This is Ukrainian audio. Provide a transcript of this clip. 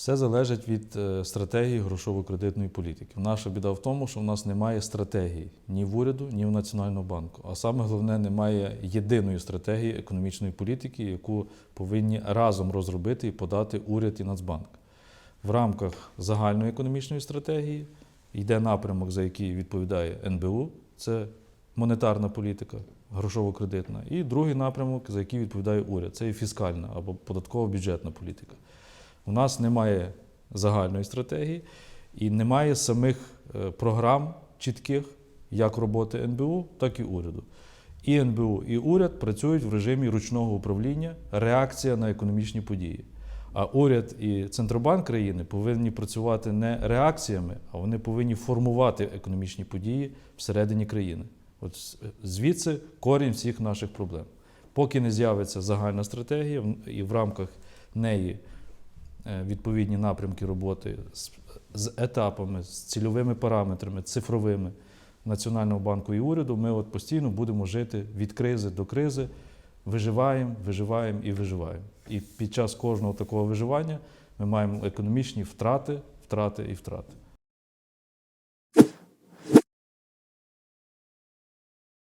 Все залежить від е, стратегії грошово-кредитної політики. Наша біда в тому, що в нас немає стратегії ні в уряду, ні в Національного банку. А саме головне, немає єдиної стратегії економічної політики, яку повинні разом розробити і подати уряд і Нацбанк. В рамках загальної економічної стратегії йде напрямок, за який відповідає НБУ, це монетарна політика, грошово-кредитна, і другий напрямок, за який відповідає уряд, це і фіскальна або податково-бюджетна політика. У нас немає загальної стратегії і немає самих е, програм чітких, як роботи НБУ, так і уряду. І НБУ, і уряд працюють в режимі ручного управління, реакція на економічні події. А уряд і Центробанк країни повинні працювати не реакціями, а вони повинні формувати економічні події всередині країни. От звідси корінь всіх наших проблем. Поки не з'явиться загальна стратегія, і в рамках неї е, відповідні напрямки роботи з, з етапами, з цільовими параметрами, цифровими Національного банку і уряду, ми от постійно будемо жити від кризи до кризи, виживаємо, виживаємо і виживаємо. І під час кожного такого виживання ми маємо економічні втрати, втрати і втрати.